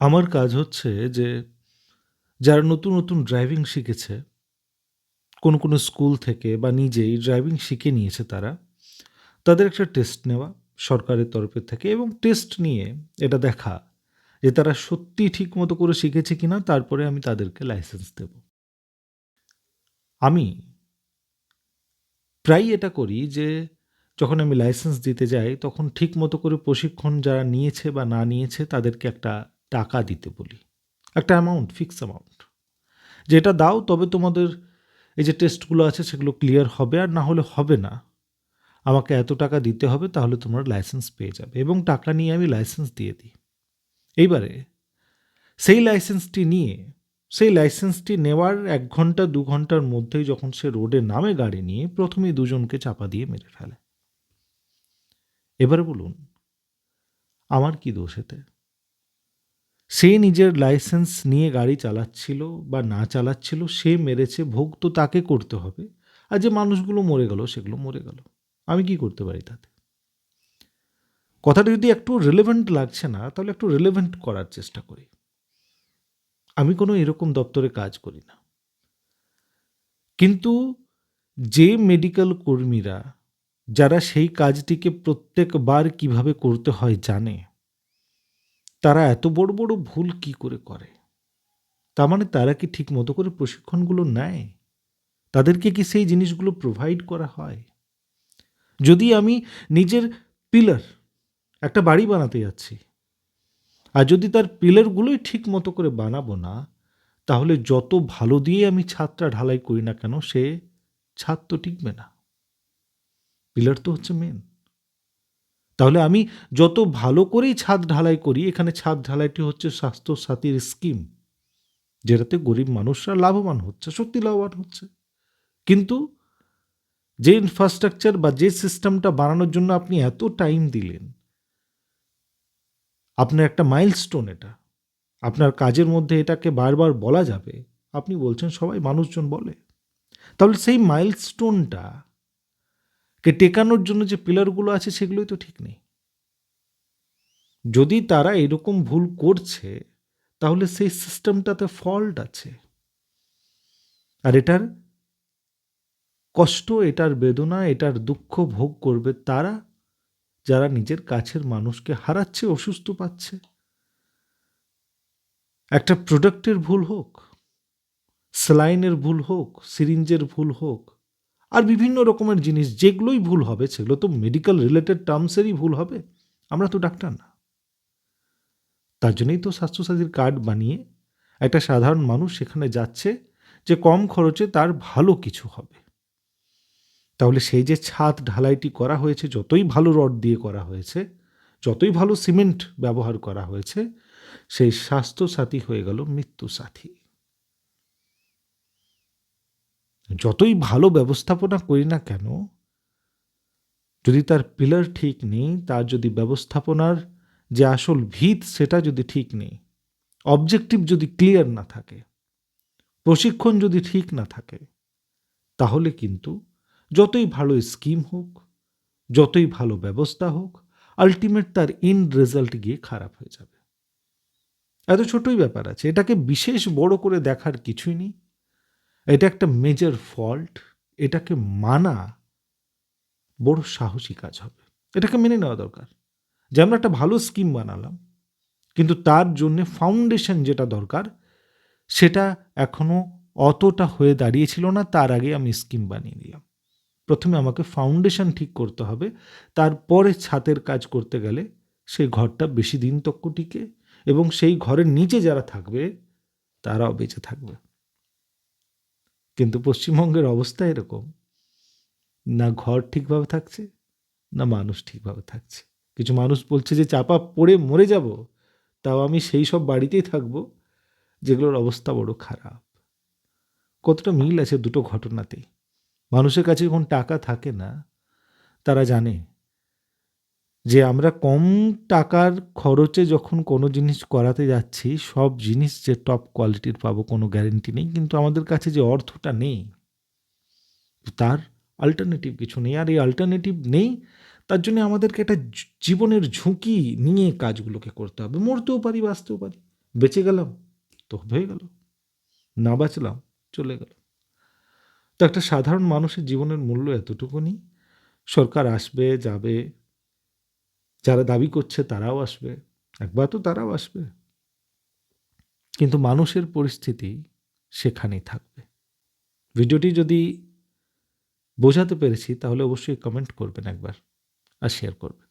আমার কাজ হচ্ছে যে যারা নতুন, নতুন ড্রাইভিং শিখেছে, কোনো, কোনো স্কুল থেকে বা নিজেই ড্রাইভিং শিখে নিয়েছে তারা, তাদের একটা টেস্ট নেওয়া সরকারের তরফের থেকে এবং টেস্ট নিয়ে এটা দেখা যে তারা সত্যি ঠিক মতো করে শিখেছে কি না তারপরে আমি তাদেরকে লাইসেন্স দেব। আমি প্রায়ই এটা করি যে যখন আমি লাইসেন্স দিতে যাই তখন ঠিক মতো করে প্রশিক্ষণ যারা নিয়েছে বা না নিয়েছে তাদেরকে একটা টাকা দিতে বলি। একটা অ্যামাউন্ট, ফিক্স অ্যামাউন্ট। যে এটা দাও তবে তোমাদের এই যে টেস্টগুলো আছে সেগুলো ক্লিয়ার হবে আর না হলে হবে না। আমাকে এত টাকা দিতে হবে তাহলে তোমরা লাইসেন্স পেয়ে যাবে এবং টাকা নিয়ে আমি লাইসেন্স দিয়ে দিই। এইবারে সেই লাইসেন্সটি নিয়ে সেই লাইসেন্সটি নেওয়ার এক ঘণ্টা দু ঘণ্টার মধ্যেই যখন সে রোডে নামে গাড়ি নিয়ে প্রথমেই দুজনকে চাপা দিয়ে মেরে ফেলে। এবারে বলুন আমার কি দোষ এতে? সে নিজের লাইসেন্স নিয়ে গাড়ি চালাচ্ছিল বা না চালাচ্ছিল সে মেরেছে ভোগ তো তাকে করতে হবে। আর যে মানুষগুলো মরে গেল সেগুলো মরে গেল। আমি কি করতে পারি তাতে? কথাটা যদি একটু রেলেভেন্ট লাগছে না তাহলে একটু রেলেভেন্ট করার চেষ্টা করি। আমি কোনো এরকম দপ্তরে কাজ করি না। কিন্তু যে মেডিকেল কর্মীরা যারা সেই কাজটিকে প্রত্যেকবার কীভাবে করতে হয় জানে, তারা এত বড়, বড় ভুল কি করে করে? তার মানে তারা কি ঠিক মতো করে প্রশিক্ষণগুলো নেয়? তাদেরকে কি সেই জিনিসগুলো প্রোভাইড করা হয়? যদি আমি নিজের পিলার একটা বাড়ি বানাতে যাচ্ছি। আর যদি তার পিলারগুলোই ঠিক মতো করে বানাবো না, তাহলে যত ভালো দিয়ে আমি ছাদটা ঢালাই করি না কেন সে ছাদ তো টিকবে না। পিলার তো হচ্ছে মেইন। তাহলে আমি যত ভালো করেই ছাদ ঢালাই করি এখানে ছাদ ঢালাইটি হচ্ছে স্বাস্থ্যসাথীর স্কিম। যেটাতে গরিব মানুষরা লাভবান হচ্ছে, সত্যি লাভবান হচ্ছে। কিন্তু যে ইনফ্রাস্ট্রাকচার বা যে সিস্টেমটা বানানোর জন্য আপনি এত টাইম দিলেন আপনার একটা মাইলস্টোন এটা। আপনার কাজের মধ্যে এটাকে বারবার বলা যাবে। আপনি বলছেন সবাই মানুষজন বলে। তাহলে সেই মাইলস্টোনটা কে টেকানোর জন্য যে পিলারগুলো আছে সেগুলোই তো ঠিক নেই। যদি তারা এরকম ভুল করছে তাহলে সেই সিস্টেমটাতে ফল্ট আছে। আর এটার কষ্ট, এটার বেদনা, এটার দুঃখ ভোগ করবে তারা যারা নিজের কাছের মানুষকে হারাচ্ছে, অসুস্থ পাচ্ছে। একটা প্রোডাক্টের ভুল হোক, স্যালাইনের ভুল হোক, সিরিঞ্জের ভুল হোক আর বিভিন্ন রকমের জিনিস যেগুলোই ভুল হবে সেগুলো তো মেডিকেল রিলেটেড টার্মসেরই ভুল হবে। আমরা তো ডাক্তার না। তার জন্যই তো স্বাস্থ্যসাথীর কার্ড বানিয়ে একটা সাধারণ মানুষ সেখানে যাচ্ছে যে কম খরচে তার ভালো কিছু হবে। তাহলে সেই যে ছাদ ঢালাইটি করা হয়েছে যতই ভালো রড দিয়ে করা হয়েছে, যতই ভালো সিমেন্ট ব্যবহার করা হয়েছে, সেই স্বাস্থ্যসাথী হয়ে গেল মৃত্যুসাথী। যতই ভালো ব্যবস্থাপনা করি না কেন, যদি তার পিলার ঠিক নেই, তার যদি ব্যবস্থাপনার যে আসল ভিত সেটা যদি ঠিক নেই, অবজেক্টিভ যদি ক্লিয়ার না থাকে, প্রশিক্ষণ যদি ঠিক না থাকে, তাহলে কিন্তু যতই ভালো স্কিম হোক, যতই ভালো ব্যবস্থা হোক, আল্টিমেট তার ইন রেজাল্ট গিয়ে খারাপ হয়ে যাবে। এত ছোটই ব্যাপার আছে। এটাকে বিশেষ বড় করে দেখার কিছুই নেই। এটা একটা মেজর ফল্ট। এটাকে মানা বড় সাহসী কাজ হবে। এটাকে মেনে নেওয়া দরকার। যে আমরা একটা ভালো স্কিম বানালাম। কিন্তু তার জন্যে ফাউন্ডেশন যেটা দরকার, সেটা এখনও অতটা হয়ে দাঁড়িয়েছিল না, তার আগে আমি স্কিম বানিয়ে দিলাম। প্রথমে আমাকে ফাউন্ডেশন ঠিক করতে হবে। তারপরে ছাদের কাজ করতে গেলে সেই ঘরটা বেশি দিন তক্ক টিকে এবং সেই ঘরের নিচে যারা থাকবে, তারাও বেঁচে থাকবে। কিন্তু পশ্চিমবঙ্গের অবস্থা এরকম। না ঘর ঠিকভাবে থাকছে, না মানুষ ঠিকভাবে থাকছে। কিছু মানুষ বলছে যে চাপা পড়ে মরে যাব। তাও আমি সেই সব বাড়িতেই থাকব যেগুলোর অবস্থা বড় খারাপ। কতটা মিল আছে দুটো ঘটনাতেই। মানুষের কাছে যখন টাকা থাকে না, তারা জানে যে আমরা কম টাকার খরচে যখন কোনো জিনিস করাতে যাচ্ছি, সব জিনিস যে টপ কোয়ালিটির পাবো কোনো গ্যারান্টি নেই। কিন্তু আমাদের কাছে যে অর্থটা নেই, তার অল্টারনেটিভ কিছু নেই। আর এই অল্টারনেটিভ নেই, তার জন্য আমাদেরকে একটা জীবনের ঝুঁকি নিয়ে কাজগুলোকে করতে হবে। মরতেও পারি, বাঁচতেও পারি। বেঁচে গেলাম তো হয়ে গেল না বাঁচলাম চলে গেল তো একটা সাধারণ মানুষের জীবনের মূল্য এতটুকুনি সরকার আসবে যাবে যারা দাবি করছে তারাও আসবে, একবার তো তারাও আসবে। কিন্তু মানুষের পরিস্থিতি সেখানেই থাকবে। ভিডিওটি যদি বোঝাতে পেরেছি, তাহলে অবশ্যই কমেন্ট করবেন একবার আর শেয়ার করবেন।